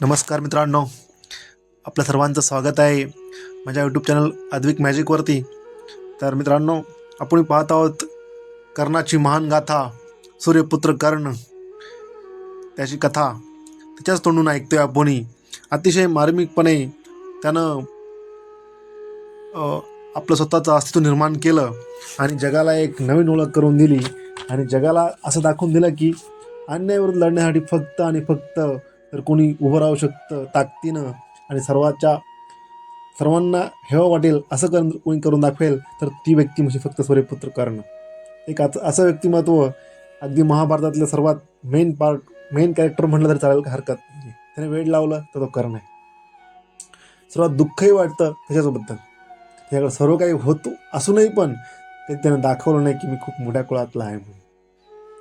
नमस्कार मित्रांनो. आपल्या सर्वांचं स्वागत आहे माझ्या यूट्यूब चॅनल अद्विक मॅजिकवरती तर मित्रांनो आपण पाहत आहोत कर्णाची महान गाथा सूर्यपुत्र कर्ण. त्याची कथा त्याच्याच तोंडून ऐकतोय आपण. अतिशय मार्मिकपणे त्यानं आपलं स्वतःचं अस्तित्व निर्माण केलं आणि जगाला एक नवीन ओळख करून दिली आणि जगाला असं दाखवून दिलं की अन्यायावर लढण्यासाठी फक्त आणि फक्त तर कोणी उभं राहू शकतं ताकदीनं आणि सर्वाच्या सर्वांना हेवा वाटेल असं कर कोणी करून दाखवेल तर ती व्यक्ती म्हणजे फक्त सूर्यपुत्र कर्ण एक असं असं व्यक्तिमत्व अगदी महाभारतातलं सर्वात मेन पार्ट मेन कॅरेक्टर म्हटलं तरी चालेल का हरकत नाही. त्याने वेळ लावलं तर तो कर्ण आहे सर्वात दुःखही वाटतं त्याच्याबद्दल त्याच्याकडे सर्व काही होतो असूनही पण ते त्यानं दाखवलं नाही की मी खूप मोठ्या कुळातला आहे म्हणून.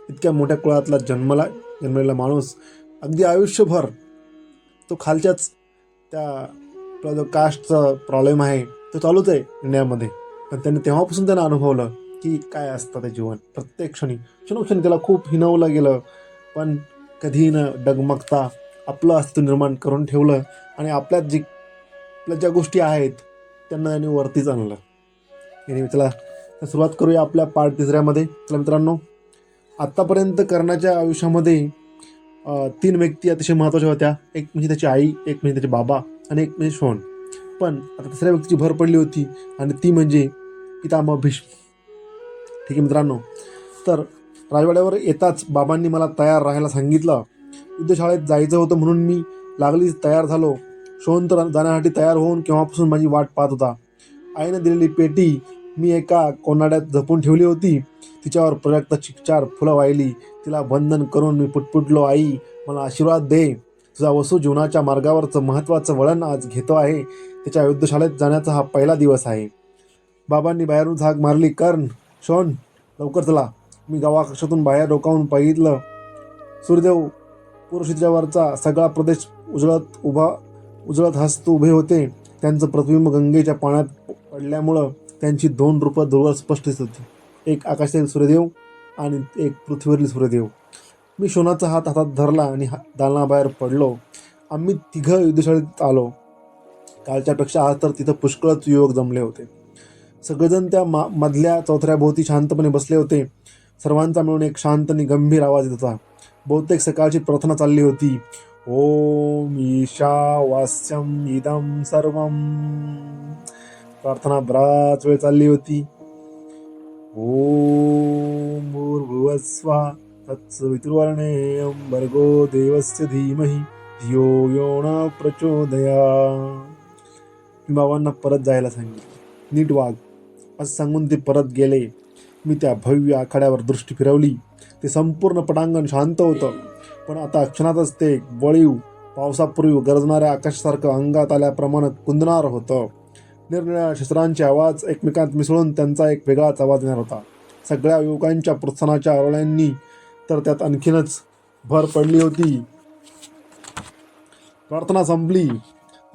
इतक्या मोठ्या कुळातला जन्मला जन्मलेला माणूस अगदी आयुष्यभर तो खालच्याच त्या आपला जो कास्टचा प्रॉब्लेम आहे. तो चालूच आहे इंडियामध्ये. पण त्याने तेव्हापासून त्यांना अनुभवलं की काय असतं ते जीवन. प्रत्येक क्षणी. क्षणोक्षणी त्याला खूप हिनवलं गेलं. पण कधीही न डगमगता आपलं अस्तित्व निर्माण करून ठेवलं आणि आपल्यात जी आपल्या ज्या गोष्टी आहेत त्यांना त्यांनी वरतीच आणलं. आणि चला सुरुवात करूया आपल्या पार्ट तिसऱ्यामध्ये. चला मित्रांनो आत्तापर्यंत कर्णाच्या आयुष्यामध्ये तीन व्यक्ती अतिशय महत्त्वाच्या होत्या. एक म्हणजे त्याची आई एक म्हणजे त्याचे बाबा आणि एक म्हणजे शोण पण आता तिसऱ्या व्यक्तीची भर पडली होती आणि ती म्हणजे पितामह भीष्म. ठीक आहे मित्रांनो? तर राजवाड्यावर येताच बाबांनी मला तयार राहायला सांगितलं. युद्धशाळेत जायचं होतं म्हणून मी लागलीच तयार झालो. शोन तर जाण्यासाठी तयार होऊन केव्हापासून माझी वाट पाहत होता. आईनं दिलेली पेटी मी एका कोनाड्यात जपून ठेवली होती. तिच्यावर प्रजक्त चिकचार फुलं वाहिली तिला बंधन करून मी पुटपुटलो आई मला आशीर्वाद दे. तुझा वसू जीवनाच्या मार्गावरचं महत्त्वाचं वळण आज घेतो आहे. त्याच्या युद्धशाळेत जाण्याचा हा पहिला दिवस आहे. बाबांनी बाहेरून झाग मारली कर्ण शोन लवकर चला. मी गावाकक्षातून बाहेर डोकावून बघितलं. सूर्यदेव पुरुषिच्यावरचा सगळा प्रदेश उजळत उभा उजळत हस्त उभे होते. त्यांचं प्रतिबिंब गंगेच्या पाण्यात पडल्यामुळं त्यांची दोन रूपं दूरवर स्पष्ट दिसत होती. एक आकाशातील सूर्यदेव आणि एक पृथ्वीवरील सूर्यदेव. मी शोनाचा हात हातात धरला आणि हा- दालनाबाहेर पडलो. आम्ही तिघं युद्धशाळेत आलो. कालच्यापेक्षा आज तर तिथं पुष्कळच युवक जमले होते. सगळेजण त्या मा मधल्या चौथऱ्याभोवती शांतपणे बसले होते. सर्वांचा मिळून एक शांत आणि गंभीर आवाज येत होता. बहुतेक सकाळची प्रार्थना चालली होती. ओम ईशा वास्यम इदम सर्वम. प्रार्थना बराच वेळ चालली होती. ओम भूर्भुवस्वा तत्सवितुर्वर्णेयं भर्गो देवस्य धीमहि धियो यो न प्रचोदया मी बाबांना परत जायला सांगितले. नीट वाघ असं सांगून ते परत गेले. मी त्या भव्य आखाड्यावर दृष्टी फिरवली. ते संपूर्ण पटांगण शांत होतं. पण आता क्षणातच ते वळीव पावसापूर्वी गरजणाऱ्या आकाशासारखं अंगात आल्याप्रमाणे कुंदणार होतं. निरनिळ्या शस्त्रांचे आवाज एकमेकांत मिसळून त्यांचा एक वेगळाच आवाज येणार होता. सगळ्या युवकांच्या प्रोत्साहनाच्या आरोळ्यांनी तर त्यात आणखीनच भर पडली होती. प्रार्थना संपली.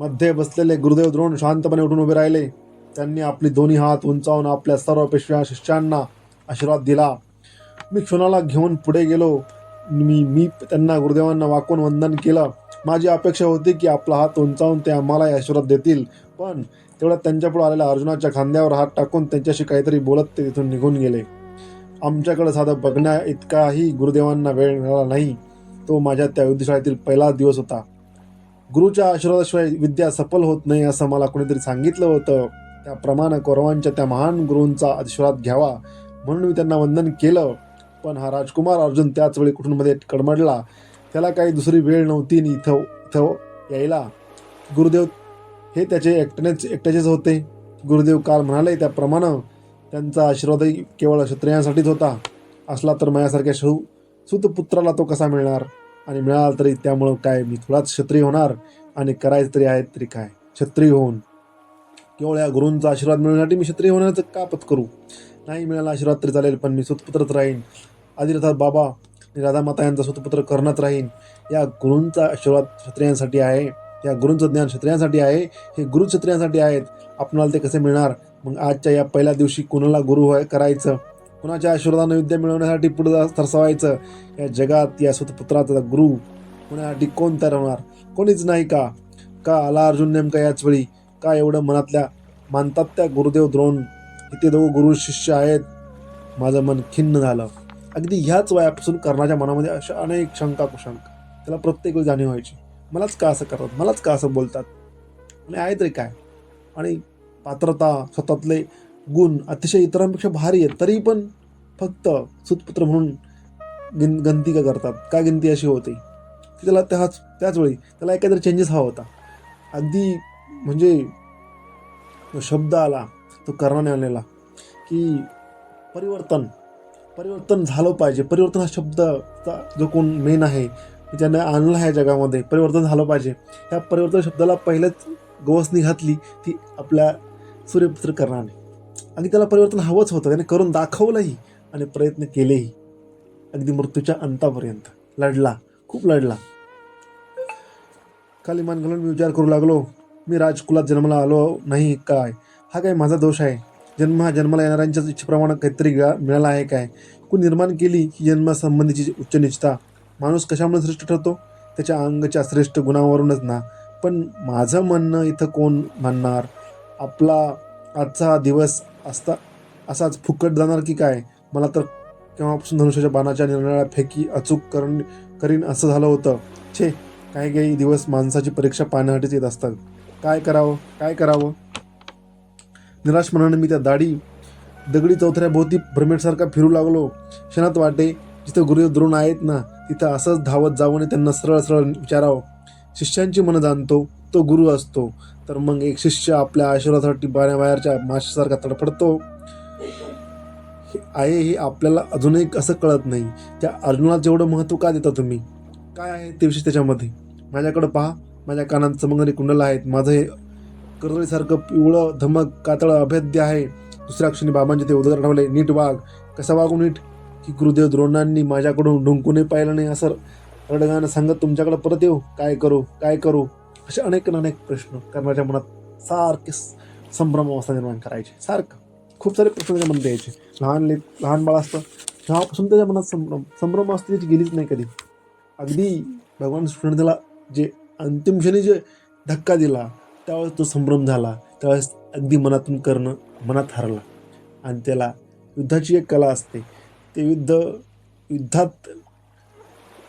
मध्ये बसलेले गुरुदेव द्रोण शांतपणे उठून उभे राहिले. त्यांनी आपली दोन्ही हात उंचावून आपल्या सर्व पेशव्या शिष्यांना आशीर्वाद दिला. मी क्षणाला घेऊन पुढे गेलो. मी मी त्यांना गुरुदेवांना वाकून वंदन केलं. माझी अपेक्षा होती की आपला हात उंचावून ते आम्हालाही आशीर्वाद देतील. पण तेवढ्यात त्यांच्यापुढे आलेल्या अर्जुनाच्या खांद्यावर हात टाकून त्यांच्याशी काहीतरी बोलत ते तिथून निघून गेले. आमच्याकडे साधं बघण्या इतकाही गुरुदेवांना वेळ मिळाला नाही. तो माझ्या त्या युद्धशाळेतील पहिला दिवस होता. गुरुच्या आशीर्वादाशिवाय विद्या सफल होत नाही असं मला कोणीतरी सांगितलं होतं. त्याप्रमाणे कौरवांच्या त्या महान गुरूंचा आशीर्वाद घ्यावा म्हणून मी त्यांना वंदन केलं. पण हा राजकुमार अर्जुन त्याच वेळी कुठूनमध्ये कडमडला. त्याला काही दुसरी वेळ नव्हती आणि इथं इथं यायला. गुरुदेव हे त्याचे एकट्यानेच एकट्याचेच होते. गुरुदेव काल म्हणाले त्याप्रमाणे त्यांचा आशीर्वादही केवळ क्षत्रियांसाठीच होता. असला तर माझ्यासारख्या शौ सुतपुत्राला तो कसा मिळणार? आणि मिळाला तरी त्यामुळं काय? मी थोडाच क्षत्रिय होणार आणि करायचं तरी आहेत तरी काय? क्षत्रिय होऊन. केवळ या गुरूंचा आशीर्वाद मिळवण्यासाठी मी क्षत्रिय होण्याचं का पत्करू नाही मिळाला आशीर्वाद तरी चालेल पण मी सुतपुत्रच राहीन. आदिरथात बाबा आणि राधामाता यांचा सुतपुत्र करणंच राहीन. या गुरूंचा आशीर्वाद क्षत्रियांसाठी आहे. या गुरूंचं ज्ञान क्षत्रियांसाठी आहे. हे गुरु क्षत्रियांसाठी आहेत. आपणाला ते कसे मिळणार? मग आजच्या या पहिल्या दिवशी कुणाला गुरु व्हाय- करायचं? कुणाच्या आशीर्वादानं विद्या मिळवण्यासाठी पुढे सरसवायचं? या जगात या सुतपुत्राचा गुरु होण्यासाठी कोण तयार होणार कोणीच नाही का? का आला अर्जुन नेमका याच वेळी? का एवढं मनातल्या मानतात त्या गुरुदेव द्रोण? इथे दोघं गुरु शिष्य आहेत. माझं मन खिन्न झालं. अगदी ह्याच वयापासून कर्णाच्या मनामध्ये अशा अनेक शंका कुशंक त्याला प्रत्येक वेळी जाणीव व्हायची. मलाच का असं करतात? मलाच का असं बोलतात? आणि आहे तरी काय? आणि पात्रता स्वतःतले गुण अतिशय इतरांपेक्षा भारी आहेत तरी पण फक्त सुतपुत्र म्हणून गिन गंती का करतात? का गिनती अशी होते? की त्याला त्याच त्याचवेळी त्याला एखादा चेंजेस हवा होता. अगदी म्हणजे तो शब्द आला तो कर्णाने आणलेला की परिवर्तन परिवर्तन झालं पाहिजे. परिवर्तन हा शब्दचा जो कोण मेन आहे ज्यांना आणलं ह्या जगामध्ये परिवर्तन झालं पाहिजे. ह्या परिवर्तन शब्दाला पहिल्याच गवसणी घातली ती आपल्या सूर्यपुत्र कर्णाने. आणि त्याला परिवर्तन हवंच होतं त्याने करून दाखवलंही आणि प्रयत्न केलेही. अगदी मृत्यूच्या अंतापर्यंत. लढला खूप लढला. खाली मान घालून मी विचार करू लागलो मी राजकुलात जन्माला आलो नाही काय? हा काय माझा दोष आहे? जन्म हा जन्माला येणाऱ्यांच्याच इच्छेप्रमाणे काहीतरी मिळाला आहे काय? कोण निर्माण केली ही जन्मासंबंधीची उच्च निष्ठा? माणूस कशामुळे श्रेष्ठ ठरतो? त्याच्या अंगच्या श्रेष्ठ गुणावरूनच ना. पण माझं म्हणणं इथं कोण म्हणणार? आपला आजचा हा दिवस असता असाच फुकट जाणार की काय? मला तर केव्हापासून धनुष्याच्या बाणाच्या निर्णयाला फेकी अचूक करण करीन असं झालं होतं. छे काही काही दिवस माणसाची परीक्षा पाहण्यासाठीच येत असतात. काय करावं? काय करावं? निराश मनाने मी त्या दाढी दगडी चौथऱ्याभोवती भ्रमेटसारखा फिरू लागलो. क्षणात वाटे जिथं गुरुदेव द्रोण आहेत ना तिथं असंच धावत जाऊन त्यांना सरळ सरळ विचारावं. शिष्यांची मनं जाणतो तो गुरु असतो. तर मग एक शिष्य आपल्या आशीर्वादासाठी बाहेरच्या माशासारखा तडफडतो. हे आहे हे आपल्याला अजूनही असं कळत नाही. त्या अर्जुनाला जेवढं महत्त्व का देता तुम्ही? काय आहे ते विषय त्याच्यामध्ये? माझ्याकडं पहा. माझ्या कानात चमकणारी कुंडल आहेत. माझं हे करदळीसारखं पिवळं धमक कातळ अभेद्य आहे. दुसऱ्या क्षणी बाबांचे ते उदगार ठेवले नीट वाघ. कसा वागू नीट? की गुरुदेव द्रोणांनी माझ्याकडून ढुंकूनही पाहिलं नाही असं रडगाणं सांगत तुमच्याकडे परत येऊ? काय करू? काय करू? असे अनेक अनेक प्रश्न कर्णाच्या मनात सारखे संभ्रम अवस्था निर्माण करायचे. सारखं. खूप सारे प्रश्न त्याच्या मनात यायचे. लहान ले लहान बाळ असतं तेव्हापासून त्याच्या मनात संभ्रम. संभ्रम असते त्याची गेलीच नाही कधी. अगदी भगवान कृष्ण त्याला जे अंतिम क्षणी जे धक्का दिला त्यावेळेस तो संभ्रम झाला. त्यावेळेस अगदी मनातून करणं मनात हरला. आणि त्याला युद्धाची एक कला असते. ते युद्ध युद्धात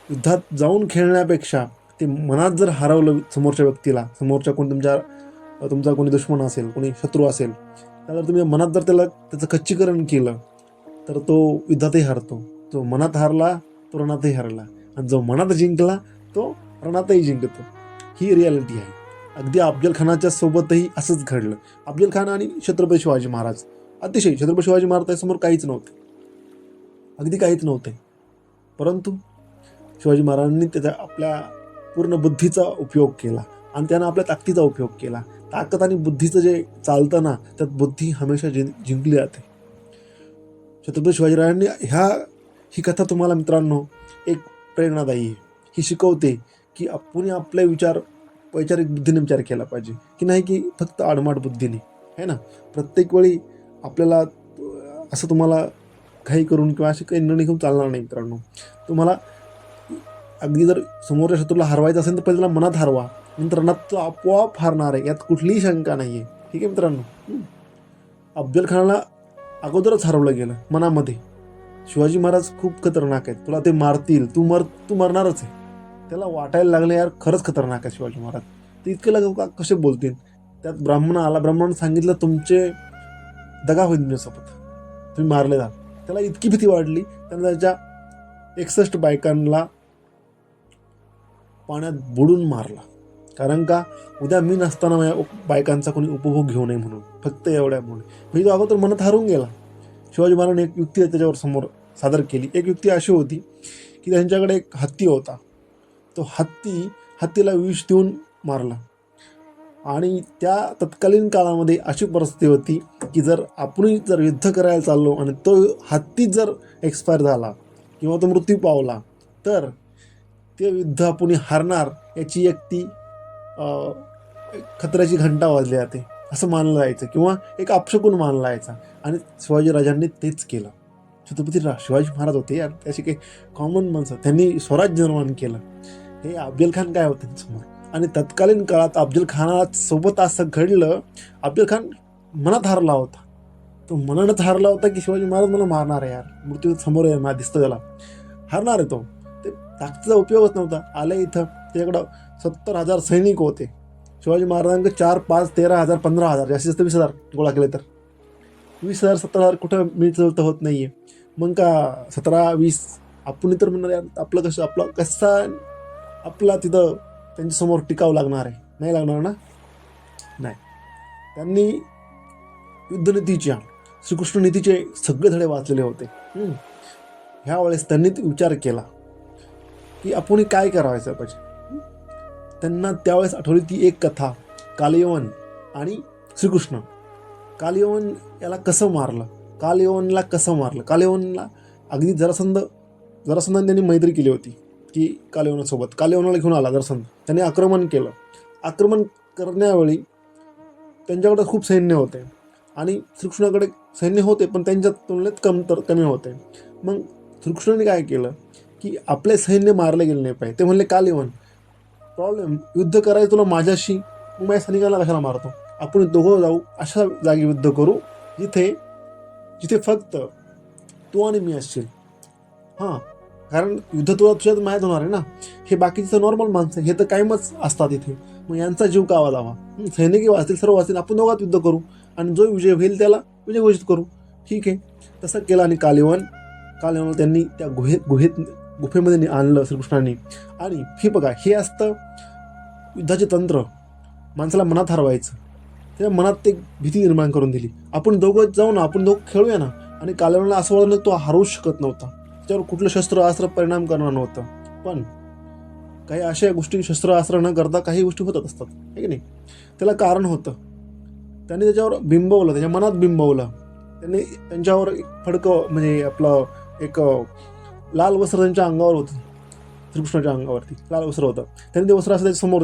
युद्धात जाऊन खेळण्यापेक्षा ते मनात जर हरवलं समोरच्या व्यक्तीला समोरच्या कोणी तुमच्या तुमचा कोणी दुश्मन असेल कोणी शत्रू असेल त्याला तुम्ही मनात जर त्याला त्याचं खच्चीकरण केलं तर तो युद्धातही हरतो. जो मनात हारला तो रणातही हरला. आणि जो मनात जिंकला तो रणातही जिंकतो. ही रियालिटी आहे. अगदी अफजल खानाच्या सोबतही असंच घडलं. अफजल खान आणि छत्रपती शिवाजी महाराज. अतिशय छत्रपती शिवाजी महाराजांसमोर काहीच नव्हते. अगदी काहीच नव्हते. परंतु शिवाजी महाराजांनी त्याचा आपल्या पूर्ण बुद्धीचा उपयोग केला आणि त्यानं आपल्या ताकदीचा उपयोग केला. ताकद आणि बुद्धीचं जे चालतं ना त्यात बुद्धी हमेशा जिं जिंकली जाते. छत्रपती शिवाजीराजांनी ह्या ही कथा तुम्हाला मित्रांनो एक प्रेरणादायी आहे. ही शिकवते की आपण आपले विचार वैचारिक बुद्धीने विचार केला पाहिजे. की नाही की फक्त आडमाड बुद्धीने. है ना? प्रत्येक वेळी आपल्याला असं तुम्हाला काही करून किंवा असे काही निर्णय घेऊन चालणार नाही मित्रांनो. तुम्हाला अगदी जर समोरच्या शत्रूला हरवायचं असेल तर पहिल्याला मनात हरवा. नंतर रणात तो आपोआप हारणार आहे यात कुठलीही शंका नाही आहे ठीक आहे मित्रांनो? अफजल खानाला अगोदरच हरवलं गेलं मनामध्ये. शिवाजी महाराज खूप खतरनाक आहेत. तुला ते मारतील. तू मर तू मरणारच आहे. त्याला वाटायला लागलं यार खरंच खतरनाक आहे शिवाजी महाराज. ते इतके लग का कसे बोलतील? त्यात ब्राह्मण आला. ब्राह्मण सांगितलं तुमचे दगा होईल तुमच्यासोबत. तुम्ही मारले जाल त्याला इतकी भीती वाढली. त्यानं त्याच्या एकसष्ट बायकांना पाण्यात बुडून मारला. कारण का? उद्या मी नसताना माझ्या बायकांचा कोणी उपभोग घेऊ नये म्हणून. फक्त एवढ्यामुळे. म्हणजे तो अगोदर मनात हरून गेला. शिवाजी महाराजांनी एक युक्ती त्याच्यावर समोर सादर केली. एक युक्ती अशी होती की त्यांच्याकडे एक हत्ती होता. तो हत्ती हत्तीला विष देऊन मारला. आणि त्या तत्कालीन काळामध्ये अशी परिस्थिती होती की जर आपणही जर युद्ध करायला चाललो आणि तो हत्ती जर एक्सपायर झाला किंवा तो मृत्यू पावला तर ते युद्ध आपण हारणार याची एक ती खतऱ्याची घंटा वाजली जाते असं मानलं जायचं किंवा एक अपशकून मानला जायचा. आणि शिवाजीराजांनी तेच केलं. छत्रपती रा शिवाजी महाराज होते यार त्याचे काही कॉमन माणसं त्यांनी स्वराज्य निर्माण केलं. हे अफजल खान काय होते समोर आणि तत्कालीन काळात अफजल खानासोबत असं घडलं अफजल खान मनात हारला होता. तो मनानच हारला होता की शिवाजी महाराज मला मारणार आहे यार. मृत्यू समोर आहे मला दिसतं त्याला. हारणार आहे तो. ते ताकदीचा उपयोगच नव्हता. आले इथं त्याच्याकडं सत्तर हजार सैनिक होते. शिवाजी महाराजांकडे चार पाच तेरा हजार पंधरा हजार जास्तीत जास्त वीस हजार गोळा केले तर. वीस हजार सतरा हजार कुठं मिळतं होत नाही आहे मग का सतरा वीस? आपण तर म्हणणार यार आपलं कसं आपलं कसा आपला तिथं त्यांच्यासमोर टिकावं लागणार आहे. नाही लागणार ना? नाही. त्यांनी युद्धनीतीच्या श्रीकृष्ण नीतीचे सगळे धडे वाचलेले होते. ह्या वेळेस त्यांनी विचार केला की आपण काय करायचं पाहिजे? त्यांना त्यावेळेस आठवली ती एक कथा कालयवन आणि श्रीकृष्ण. कालयवन याला कसं मारलं? कालयवनला कसं मारलं? कालयवनला अगदी जरासंध जरासंधाने त्यांनी मैत्री केली होती. की कालेवनासोबत कालेवनाला घेऊन आला दर्शन. त्यांनी आक्रमण केलं. आक्रमण करण्यावेळी त्यांच्याकडे खूप सैन्य होते. आणि श्रीकृष्णाकडे सैन्य होते पण त्यांच्या तुलनेत कम तर कमी होते. मग श्रीकृष्णाने काय केलं की आपले सैन्य मारले गेले नाही पाहिजे. ते म्हणले कालेवन प्रॉब्लेम युद्ध करायचं तुला माझ्याशी. मग माझ्या सैनिकाला कशाला मारतो? आपण दोघं जाऊ अशा जागी युद्ध करू जिथे जिथे फक्त तू आणि मी असशील. हां कारण युद्ध तुला तुझ्यात माहीत होणार आहे ना. हे बाकीचे नॉर्मल माणसं हे तर कायमच असतात इथे. मग यांचा जीव कावा जावा सैनिकी वाचतील सर्व वाचतील. आपण दोघात युद्ध करू. आणि जो विजय होईल त्याला विजय घोषित करू. ठीक आहे. तसं केलं आणि कालिवन कालिवन त्यांनी त्या गुहेत गुहेत गुफेमध्ये आणलं श्रीकृष्णांनी. आणि हे बघा हे असतं युद्धाचे तंत्र. माणसाला मनात हरवायचं. त्याच्या मनात ते भीती निर्माण करून दिली. आपण दोघं जाऊ ना आपण दोघं खेळूया ना. आणि कालवणाला असं वाटलं तो हरवू शकत नव्हता. त्याच्यावर कुठलं शस्त्र अस्त्र परिणाम करणार नव्हतं. पण काही अशा गोष्टी शस्त्र अस्त्र न करता काही गोष्टी होतच असतात. आहे की नाही? त्याला कारण होतं. त्याने त्याच्यावर बिंबवलं त्याच्या मनात बिंबवलं. त्यांनी त्यांच्यावर एक फडकं म्हणजे आपलं एक लाल वस्त्र त्यांच्या अंगावर होतं. श्रीकृष्णाच्या अंगावरती लाल वस्त्र होतं. त्यांनी ते वस्त्र असं त्याच्यासमोर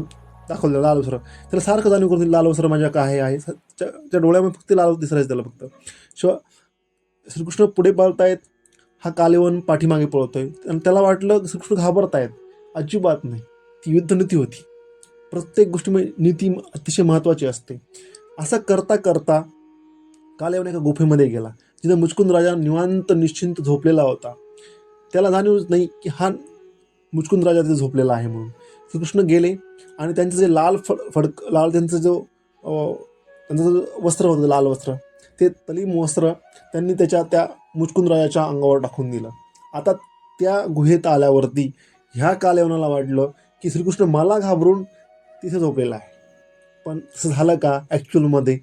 दाखवलं लाल वस्त्र. त्याला सारखं जाणीव करून लाल वस्त्र माझ्या काय आहे? त्या डोळ्यामध्ये फक्त लाल दिसायचं त्याला फक्त. शिवाय श्रीकृष्ण पुढे पळतायत हा कालेवन पाठीमागे पळतोय. आणि त्याला वाटलं श्रीकृष्ण घाबरत आहेत अजिबात नाही. ती युद्धनीती होती. प्रत्येक गोष्टीमध्ये म्हणजे नीती अतिशय महत्त्वाची असते. असं करता करता कालेवन एका गुफेमध्ये गेला. जिथे मुचकुंद राजा निवांत निश्चिंत झोपलेला होता. त्याला जाणीवच नाही की हा मुचकुंद राजा तिथे झोपलेला आहे म्हणून. श्रीकृष्ण गेले आणि त्यांचं जे लाल फड फडक लाल त्यांचं जो त्यांचं जो वस्त्र होतं लाल वस्त्र ते तलीम वस्त्र त्यांनी त्याच्या त्या मुचकुंदराजाच्या अंगावर टाकून दिलं. आता त्या गुहेत आल्यावरती ह्या कालयवनाला वाटलं की श्रीकृष्ण मला घाबरून तिथे झोपलेला आहे. पण तसं झालं का? ॲक्च्युअलमध्ये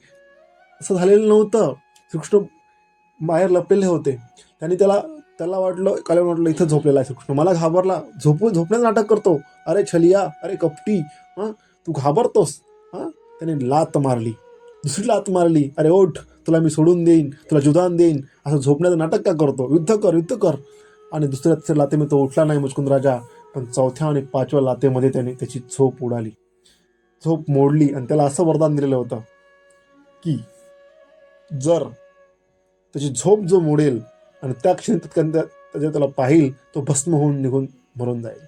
असं झालेलं नव्हतं. श्रीकृष्ण बाहेर लपलेले होते. त्यांनी त्याला त्याला वाटलं कालयवन वाटलं इथं झोपलेला आहे श्रीकृष्ण. मला घाबरला. झोपू झोपण्याचं नाटक करतो. अरे छलिया अरे कपटी हां? तू घाबरतोस हां? त्याने लात मारली. दुसरी लात मारली अरे ओठ तुला मी सोडून देईन तुला जुदान देईन असं झोपण्याचं नाटक का करतो? युद्ध कर युद्ध कर. आणि दुसऱ्या तिसऱ्या लातेमध्ये तो उठला नाही मुचकुंद राजा. पण चौथ्या आणि पाचव्या लातेमध्ये त्याने त्याची झोप उडाली. झोप मोडली आणि त्याला असं वरदान दिलेलं होतं की जर त्याची झोप जो मोडेल आणि त्या क्षणी त्याच्या त्याला पाहिल तो भस्म होऊन निघून मरून जाईल.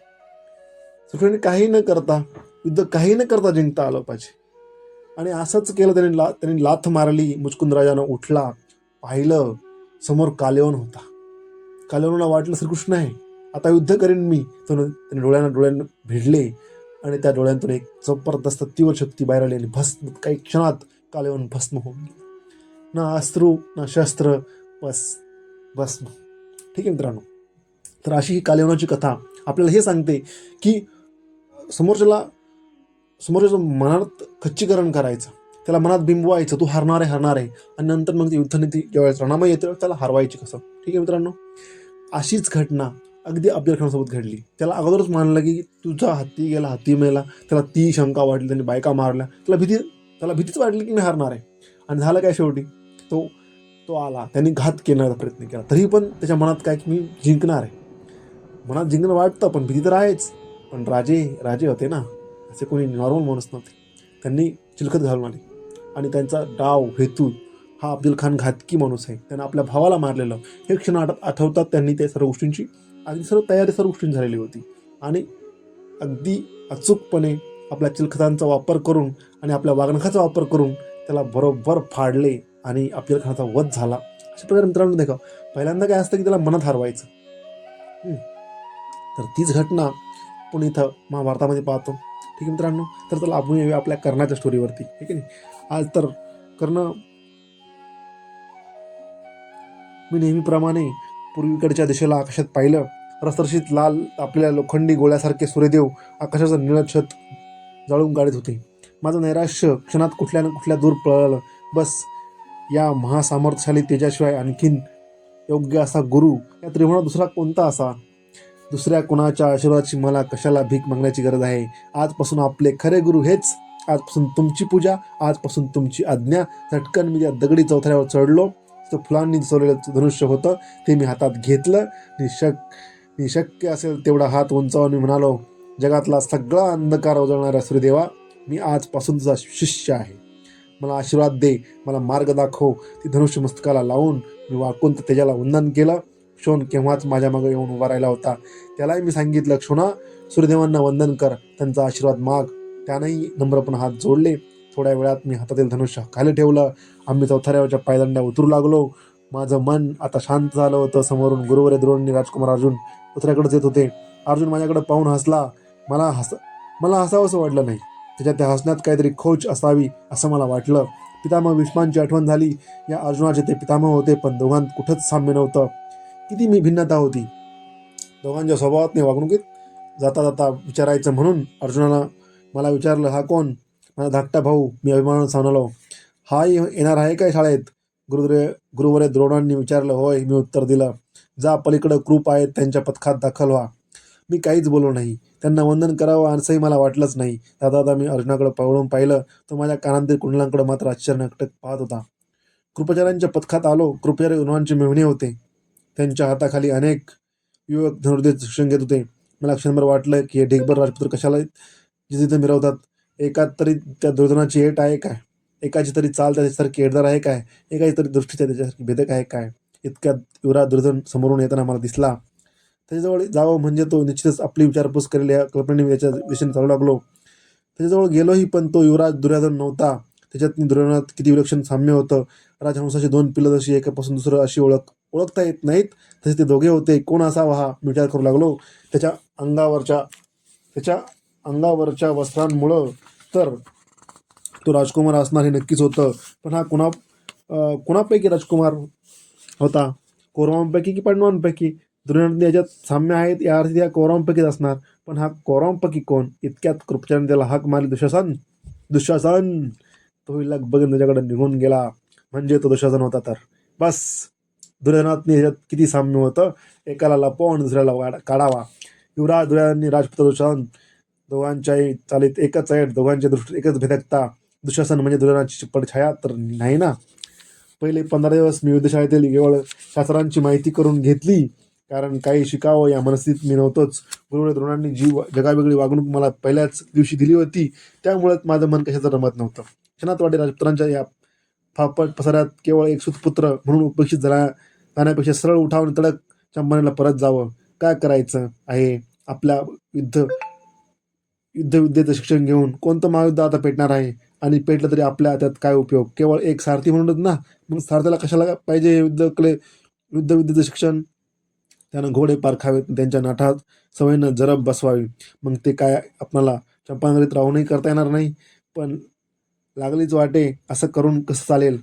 सुखने काही न करता युद्ध काही न करता जिंकता आलं पाहिजे. आणि असंच केलं त्याने ला त्यांनी लाथ मारली मुचकुंद राजानं उठला पाहिलं समोर कालेवन होता. कालेवनला वाटलं श्रीकृष्ण आहे आता युद्ध करेन मी. तो त्याने डोळ्यांना डोळ्यांना भिडले आणि त्या डोळ्यांतून एक जबरदस्त तीव्र शक्ती बाहेर आली आणि भस्म काही क्षणात कालेवन भस्म होऊन ना अश्रू ना शस्त्र बस भस्म. ठीक आहे मित्रांनो. तर अशी ही कालेवनाची कथा आपल्याला हे सांगते की समोरच्याला समोरच्या मनात खच्चीकरण करायचं त्याला मनात बिंबवायचं तू हरणार आहे हरणार आहे. आणि नंतर मग ती युद्धनीती ज्यावेळेस रणामय येतं त्याला हरवायची कसं? ठीक आहे मित्रांनो? अशीच घटना अगदी अफजल खानसोबत घडली. त्याला अगोदरच मानलं की तुझा हत्ती गेला हत्ती मेला त्याला ती शंका वाटली त्याने बायका मारल्या. त्याला भीती त्याला भीतीच वाटली की मी हरणार आहे. आणि झालं काय शेवटी? तो तो आला. त्यांनी घात केण्याचा प्रयत्न केला. तरी पण त्याच्या मनात काय की मी जिंकणार आहे. मनात जिंकणं वाटतं पण भीती तर आहेच. पण राजे राजे होते ना. असे कोणी नॉर्मल माणूस नव्हते. त्यांनी चिलखत घालून आले. आणि त्यांचा डाव हेतू हा अब्दुल खान घातकी माणूस आहे. त्यानं आपल्या भावाला मारलेलं. हे क्षण आठ आठवतात त्यांनी त्या सर्व गोष्टींची. आणि सर्व तयारी सर्व गोष्टींची झालेली होती. आणि अगदी अचूकपणे आपल्या चिलखतांचा वापर करून आणि आपल्या वागणखाचा वापर करून त्याला बरोबर फाडले आणि आपल्या खानाचा वध झाला. अशा प्रकारे मित्रांनो देखा पहिल्यांदा काय असतं की त्याला मनात हरवायचं. तर तीच घटना आपण इथं महाभारतामध्ये पाहतो. ठीक आहे मित्रांनो? तर त्याला आपण येऊया आपल्या कर्णाच्या स्टोरीवरती ठीक आहे नाही? आज तर कर्ण मी नेहमीप्रमाणे पूर्वीकडच्या दिशेला आकाशात पाहिलं. रसरशीत लाल आपल्या लोखंडी गोळ्यासारखे सूर्यदेव आकाशाचं निळं छत जाळून काढत होते. माझं नैराश्य क्षणात कुठल्या ना कुठल्या दूर पळलं. बस या महासामर्थ्यशाली तेजाशिवाय आणखीन योग्य असा गुरु या त्रिभुवनात दुसरा कोणता असा दुसऱ्या कोणाच्या आशीर्वादाची मला कशाला भीक मागण्याची गरज आहे? आजपासून आपले खरे गुरु हेच. आजपासून तुमची पूजा आजपासून तुमची आज्ञा. झटकन मी त्या दगडी चौथऱ्यावर चढलो. तर फुलांनी चढवलेलं धनुष्य होतं ते मी हातात घेतलं. निशक निशक्य असेल तेवढा हात उंचावून मी म्हणालो जगातला सगळा अंधकार उजळणाऱ्या सूर्यदेवा मी आजपासून तुझा शिष्य आहे. मला आशीर्वाद दे मला मार्ग दाखव. ती धनुष्य मस्तकाला लावून मी वाकून त्या तेजाला वंदन केलं. क्षोण केव्हाच माझ्या मागे येऊन उभा राहिला होता. त्यालाही मी सांगितलं क्षोणा सूर्यदेवांना वंदन कर त्यांचा आशीर्वाद माग. त्यानंही नम्रपणे हात जोडले. थोड्या वेळात मी हातातील धनुष्य खाली ठेवलं. आम्ही चौथऱ्यावरच्या पायदंड्या उतरू लागलो. माझं मन आता शांत झालं होतं. समोरून गुरुवरे द्रोणी राजकुमार अर्जुन उतऱ्याकडेच येत होते. अर्जुन माझ्याकडे पाहून हसला. मला हस मला हसावंसं वाटलं नाही. त्याच्या त्या हसण्यात काहीतरी खोच असावी असं मला वाटलं. पितामह विष्मांची आठवण झाली. या अर्जुनाचे ते पितामह होते पण दोघांत कुठंच साम्य नव्हतं. किती मी भिन्नता होती. दोघांच्या स्वभावात नाही वागणुकीत जाता जाता विचारायचं म्हणून अर्जुनानं मला विचारलं हा कोण? माझा धाकटा भाऊ मी अभिमानानं सांगलो. हा येणार आहे काय शाळेत? गुरुद्रे गुरुवरे द्रोणांनी विचारलं होय मी उत्तर दिलं जा पलीकडं कृप आहेत त्यांच्या पथकात दाखल व्हा. मी काहीच बोललो नाही. त्यांना वंदन करावं असंही मला वाटलंच नाही. दादा दादा मी अर्जुनाकडे पळून पाहिलं तो माझ्या कानांतील कुंडलांकडे मात्र आश्चर्य नकटक पाहत होता. कृपचार्यांच्या पथकात आलो. कृपचारी गुरुवांचे मेहणे होते. त्यांच्या हाताखाली अनेक युवक धनुर्देश शिक्षण घेत होते. मला क्षणभर वाटलं की हे ढेकभर राजपुत्र कशाला जिथे मिरवतात. एकात तरी त्या दुर्धनाची एट आहे काय? एकाची तरी चाल त्याच्यासारखी एडदार आहे काय? एकाची तरी दृष्टी त्याच्यासारखी भेदक आहे काय? इतक्यात युवराज दुर्धन समोरून येताना मला दिसला. त्याच्याजवळ जावं म्हणजे तो निश्चितच आपली विचारपूस करेल या कल्पनेने मी त्याच्या चालू लागलो. त्याच्याजवळ गेलोही पण तो युवराज दुर्योधन नव्हता. त्याच्यात मी दुर्योधनात किती विलक्षण साम्य होतं. राजहंसाची दोन पिलं जशी एकापासून दुसरं अशी ओळख ओळखता येत नाहीत. तसे ते दोघे होते. कोण असावा हा विचार करू लागलो. त्याच्या अंगावरच्या त्याच्या अंगावरच्या वस्त्रांमुळं तर तो राजकुमार असणार हे नक्कीच होतं. पण हा कुणा कुणापैकी राजकुमार होता? कौरवांपैकी की पांडवांपैकी? दुर्योधन याच्यात साम्य आहेत या अर्थी या कौरवांपैकीच असणार. पण हा कौरवांपैकी कोण? इतक्यात कृपचार्याने त्याला हाक मारली. दुशासन दुशासन! तो लग बघून त्याच्याकडे निघून गेला. म्हणजे तो दुशासन होता तर. बस! दुर्योधनात ह्याच्यात किती साम्य होतं? एकाला लपवून दुसऱ्याला काढावा. युवराज दुर्योधनांनी राजपुत्र दुशासन दोघांच्याही चालीत एकच आहे दोघांच्या दृष्टीत एकच भेदकता. दुशासन म्हणजे दुर्योधनाची चिप्पट छाया तर नाही ना? पहिले पंधरा दिवस मी युद्धशाळेतील केवळ शास्त्रांची माहिती करून घेतली. कारण काही शिकावं या मनस्थितीत मी नव्हतोच. गुरुवर द्रोणांनी जी जगावेगळी वागणूक मला पहिल्याच दिवशी दिली होती. त्यामुळेच माझं मन कशाचं रमत नव्हतं. क्षणात वाटे राजपुत्रांच्या या फापट पसाऱ्यात केवळ एक सुतपुत्र म्हणून उपेक्षित झाला जाण्यापेक्षा सरळ उठावून तडक चंपानेला परत जावं. काय करायचं आहे? आपल्या युद्ध युद्धविद्येचं शिक्षण घेऊन कोणतं महायुद्ध आता पेटणार आहे? आणि पेटलं तरी आपल्या त्यात काय उपयोग? केवळ एक सारथी म्हणूनच ना? मग सारथ्याला कशाला पाहिजे हे युद्ध कले युद्धविद्येचं शिक्षण? त्यानं घोडे पारखावेत त्यांच्या नाठात सवयीनं जरब बसवावी. मग ते काय आपणाला चंपानगरीत राहूनही करता येणार नाही? पण लागलीच वाटे असं करून कसं चालेल?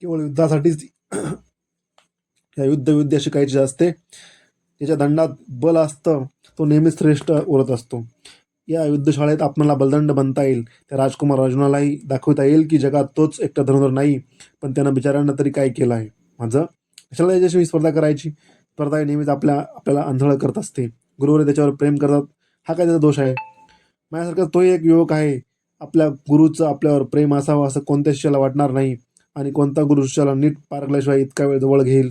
केवळ युद्धासाठीच या युद्धविद्या शिकायची असते त्याच्या दंडात बल असतं तो नेहमीच श्रेष्ठ उरत असतो. या युद्धशाळेत आपणाला बलदंड बनता येईल. त्या राजकुमार अर्जुनालाही दाखवता येईल की जगात तोच एकटा धनुधर नाही पण त्यानं बिचाऱ्यांना तरी काय केलं आहे? माझं? कशाला याच्याशी स्पर्धा करायची? स्पर्धा ही नेहमीच आपल्या आपल्याला आंधळ करत असते. गुरुवर त्याच्यावर प्रेम करतात. हा काय त्याचा दोष आहे? माझ्यासारखा तोही एक युवक आहे. आपल्या गुरुचं आपल्यावर प्रेम असावं असं कोणत्या शिष्याला वाटणार नाही. आणि कोणता गुरु शिष्याला नीट पारखल्याशिवाय इतका वेळ जवळ घेईल?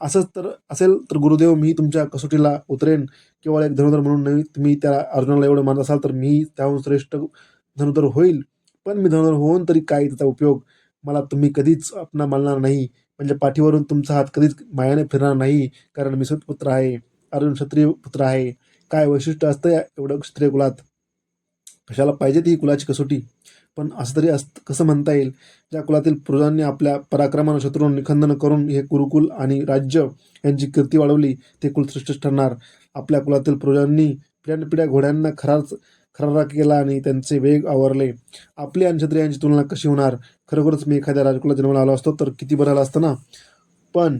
असंच तर असेल तर गुरुदेव मी तुमच्या कसोटीला उतरेन. केवळ एक धनुधर म्हणून नाही तुम्ही त्या अर्जुनाला एवढं मानत असाल तर मी त्याहून श्रेष्ठ धनुधर होईल. पण मी धनुधर होऊन तरी काय त्याचा उपयोग? मला तुम्ही कधीच आपणा मानणार नाही. म्हणजे पाठीवरून तुमचा हात कधीच मायाने फिरणार नाही कारण मी सुतपुत्र आहे. अर्जुन क्षत्रिय पुत्र आहे. काय वैशिष्ट्य असतं या एवढं क्षत्रिय कुलात कशाला पाहिजे ती कुलाची कसोटी? पण असं तरी अस कसं म्हणता येईल? ज्या कुलातील पुरुषांनी आपल्या पराक्रमानं शत्रूंना निखंदन करून हे गुरुकुल आणि राज्य यांची कीर्ती वाढवली ते कुलश्रेष्ठ ठरणार. आपल्या कुलातील पुरुषांनी पिढ्यानपिढ्या घोड्यांना खराच खरारा केला आणि त्यांचे वेग आवरले. आपली आणि क्षत्रियांची तुलना कशी होणार? खरोखरच मी एखाद्या राजकुला जन्माला आलो असतो तर किती बरं आलं असतं ना? पण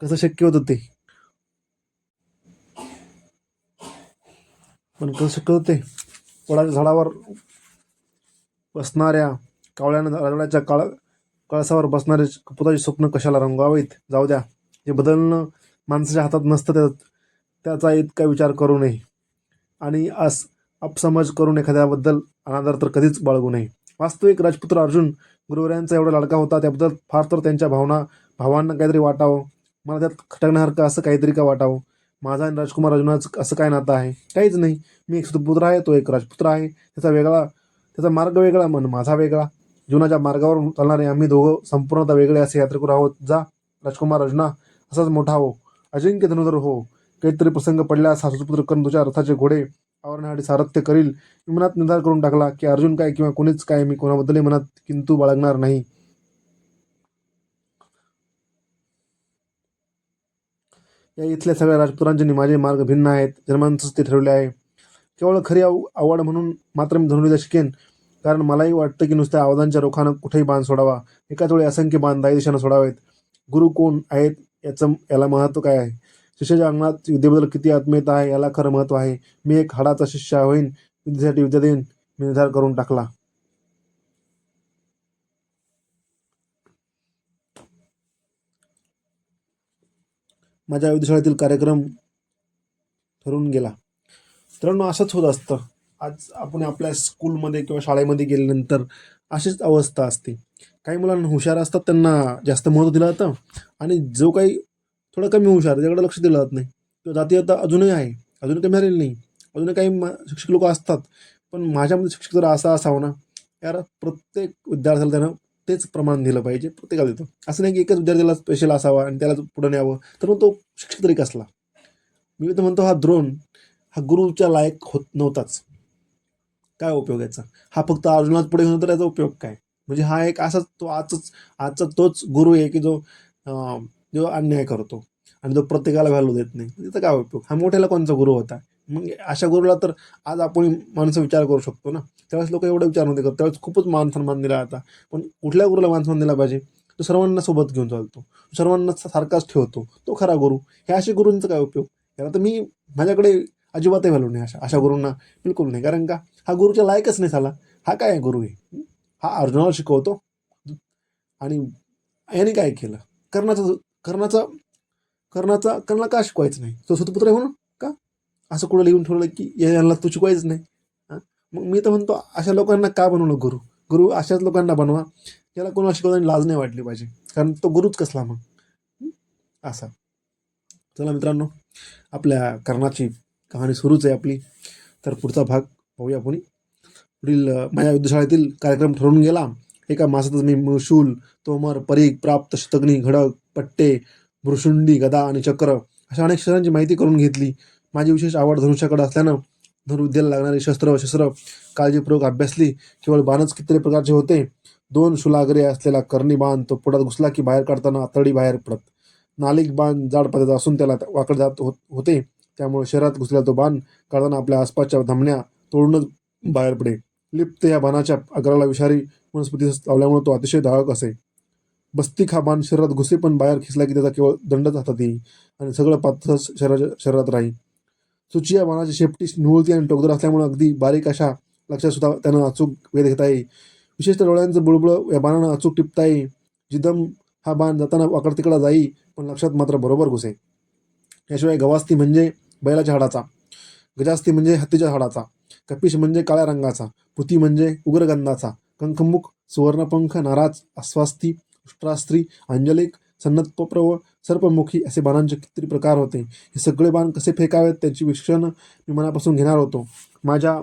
कसं शक्य होतं ते? पण कसं शक्य होतं ते? वडाच्या झाडावर बसणाऱ्या कावळ्यानं राजवाड्याच्या काळ कळसावर बसणारे कपुताची स्वप्न कशाला रंगवावीत जाऊ द्या. हे बदलणं माणसाच्या हातात नसतं त्या त्याचा इतका विचार करू नये. आणि अस अपसमज करून एखाद्याबद्दल अनादर तर कधीच बाळगू नये. वास्तविक राजपुत्र अर्जुन गुरुवऱ्यांचा एवढा लाडका होता त्याबद्दल फार तर त्यांच्या भावना भावांना काहीतरी वाटावं. मला त्यात खटकण्यासारखं असं काहीतरी का वाटावं? माझा आणि राजकुमार अर्जुनाचं असं काय नातं आहे? काहीच नाही. मी एक सुपुत्र आहे तो एक राजपुत्र आहे. त्याचा वेगळा त्याचा मार्ग वेगळा मन माझा वेगळा. जीवनाच्या मार्गावर चालणारे आम्ही दोघं संपूर्णतः वेगळे असे यात्रेकरू आहोत. जा राजकुमार अर्जुना असाच मोठा हो. अजिंक्य धनुधर हो. काहीतरी प्रसंग पडल्यास हा सुपुत्र करून तुझ्या रथाचे घोडे आवरण्यासाठी सारथ्य करील. मी मनात निर्धार करून टाकला की अर्जुन काय किंवा कोणीच काय मी कोणाबद्दलही मनात किंतू बाळगणार नाही. या इथल्या सगळ्या राजपुत्रांचे निमाजे माझे मार्ग भिन्न आहेत. जन्मांचंच ते ठरवले आहे. केवळ खरी आव आवड म्हणून मात्र मी धनुर्विद्या शिकेन कारण मलाही वाटतं की नुसत्या आवाजांच्या रोखानं कुठेही बाण सोडावा. एकाच वेळी असंख्य बाण दायदेशानं सोडावेत. गुरु कोण आहेत याचं याला महत्त्व काय आहे? शिष्याच्या अंगणात विद्येबद्दल किती आत्मीयता आहे याला खरं महत्त्व आहे. मी एक हाडाचा शिष्य होईन. विद्येसाठी विद्या देईन मी निर्धार करून टाकला. माझ्या विद्याशाळेतील कार्यक्रम ठरून गेला. मित्रांनो असंच होत असतं. आज आपण आपल्या स्कूलमध्ये किंवा शाळेमध्ये गेल्यानंतर अशीच अवस्था असते. काही मुलांना हुशार असतात त्यांना जास्त महत्त्व दिलं जातं आणि जो काही थोडं कमी हुशार त्याच्याकडे लक्ष दिलं जात नाही. तो जातीयता अजूनही आहे. अजूनही कमी झालेली नाही. अजूनही काही मा- शिक्षक लोक असतात. पण माझ्यामध्ये शिक्षक जर असा असावा ना. यार प्रत्येक विद्यार्थ्याला त्यानं तेच प्रमाण दिलं पाहिजे प्रत्येकाला देतं. असं नाही की एकच विद्यार्थ्याला स्पेशल असावा आणि त्याला पुढे न्यावं तर मग तो शिक्षक तरी कसला? मी तर म्हणतो हा द्रोण हा गुरुच्या लायक होत नव्हताच. काय उपयोग याचा? हा फक्त अर्जुनात पुढे घेऊन तर याचा उपयोग काय? म्हणजे हा एक असाच तो आजच आजचा तोच गुरु आहे की जो जो अन्याय करतो आणि जो प्रत्येकाला व्हॅल्यू देत नाही. त्याचा काय उपयोग? हा मोठ्याला कोणचा गुरु होता? मग अशा गुरुला तर आज आपण माणसं विचार करू शकतो ना. त्यावेळेस लोक एवढा विचार नव्हते करत. त्यावेळेस खूपच मान सन्मान दिला आता पण कुठल्या गुरुला मान सन्मान दिला पाहिजे? तो सर्वांना सोबत घेऊन चालतो. सर्वांना सारखाच ठेवतो. तो खरा गुरु. हे असे गुरूंचा काय उपयोग? याला तर मी माझ्याकडे अजिबातही व्हॅल्यू नाही अशा अशा गुरूंना बिलकुल नाही. कारण का? हा गुरुच्या लायकच नाही झाला. हा काय आहे गुरु आहे? हा? अर्जुनाला शिकवतो. आणि याने काय केलं? कर्णाचं कर्णाचा कर्णाचा कर्णाला का शिकवायचं नाही? तो सुतपुत्र आहे हो म्हणून असं कुठं लिहून ठेवलं की यांना तू चुकवायच नाही. हां? मग मी तर म्हणतो अशा लोकांना का बनवलं गुरु? गुरु अशाच लोकांना बनवा याला कोणाला शिकवताना लाज नाही वाटली पाहिजे. कारण तो गुरुच कसला मग? असा. चला मित्रांनो आपल्या कर्णाची कहाणी सुरूच आहे आपली. तर पुढचा भाग पाहूया आपण. पुढील माझ्या युद्धशाळेतील कार्यक्रम ठरवून गेला. एका मासातच मी मृशूल तोमर परीघ प्राप्त शतग्नी घडक पट्टे भृशुंडी गदा आणि चक्र अशा अनेक शहरांची माहिती करून घेतली. माझी विशेष आवड धनुष्याकडे असल्यानं धनुर्विद्येला लागणारी शस्त्र व शस्त्र काळजीपूर्वक अभ्यासली. केवळ बाणच कितीतरी प्रकारचे होते. दोन शुलागरे असलेला कर्णी बाण तो पोटात घुसला की बाहेर काढताना आतडी बाहेर पडत. नालिक बाण जाड पदाचा असून त्याला वाकड जात होत होते. त्यामुळे शरीरात घुसलेला तो बाण काढताना आपल्या आसपासच्या धमण्या तोडूनच बाहेर पडे. लिप्त या बाणाच्या आग्राला विषारी वनस्पती लावल्यामुळे तो अतिशय दाहक असे. बस्तिक हा बाण शरीरात घुसे पण बाहेर खिसला की त्याचा केवळ दंडच हातात येईल. आणि सगळं पात्र शरीराच्या शरीरात राहील. सुची या बाणाची शेपटी निवळती आणि टोकदार असल्यामुळे अगदी बारीक अशा लक्षात सुद्धा त्यानं अचूक वेध घेता येईल. विशेषतः डोळ्यांचं बुळबुळ या बाणानं अचूक टिपता येईल. जिदम हा बाण जाताना वाकड तिकडा जाई पण लक्षात मात्र बरोबर घुसे. याशिवाय गवास्ती म्हणजे बैलाच्या हाडाचा. गजास्ती म्हणजे हत्तीच्या हाडाचा. कपिश म्हणजे काळ्या रंगाचा. पुती म्हणजे उग्रगंधाचा. कंकमुख सुवर्णपंख नाराज अस्वास्ती उष्ट्रास्त्री अंजलिक सन्नतप्रव सर्पमुखी असे बाणांचे कितीतरी प्रकार होते. हे सगळे बाण कसे फेकावेत त्याची विक्षण मी मनापासून घेणार होतो. माझ्या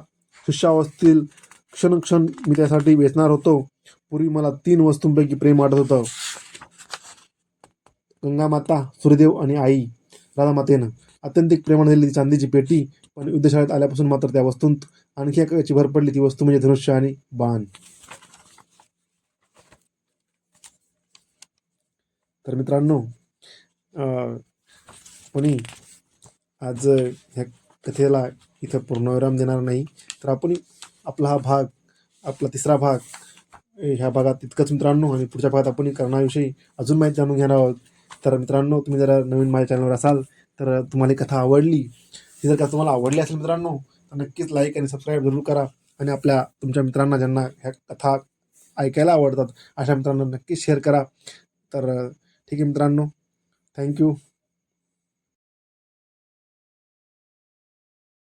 शिष्यावस्थेतील क्षण क्षण मी त्यासाठी वेचणार होतो. पूर्वी मला तीन वस्तूंपैकी प्रेम वाटत होतं. गंगामाता सूर्यदेव आणि आई राधामातेनं. अत्यंतिक प्रेमाने दिलेली चांदीची पेटी पण युद्धशाळेत आल्यापासून मात्र त्या वस्तूंत आणखी एकाची भर पडली. ती वस्तू म्हणजे धनुष्य आणि बाण. तर मित्रांनो कोणी आज ह्या कथेला इथं पूर्णविराम देणार नाही तर आपण आपला हा भाग आपला तिसरा भाग ह्या भागात इतकंच मित्रांनो आणि पुढच्या भागात आपण कर्णाविषयी अजून माहिती जाणून घेणार आहोत. तर मित्रांनो तुम्ही जर नवीन माझ्या चॅनलवर असाल तर तुम्हाला ही कथा आवडली ती जर का तुम्हाला आवडली असेल मित्रांनो तर नक्कीच लाईक आणि सबस्क्राईब जरूर करा आणि आपल्या तुमच्या मित्रांना ज्यांना ह्या कथा ऐकायला आवडतात अशा मित्रांना नक्कीच शेअर करा. तर ठीक आहे मित्रांनो. थँक्यू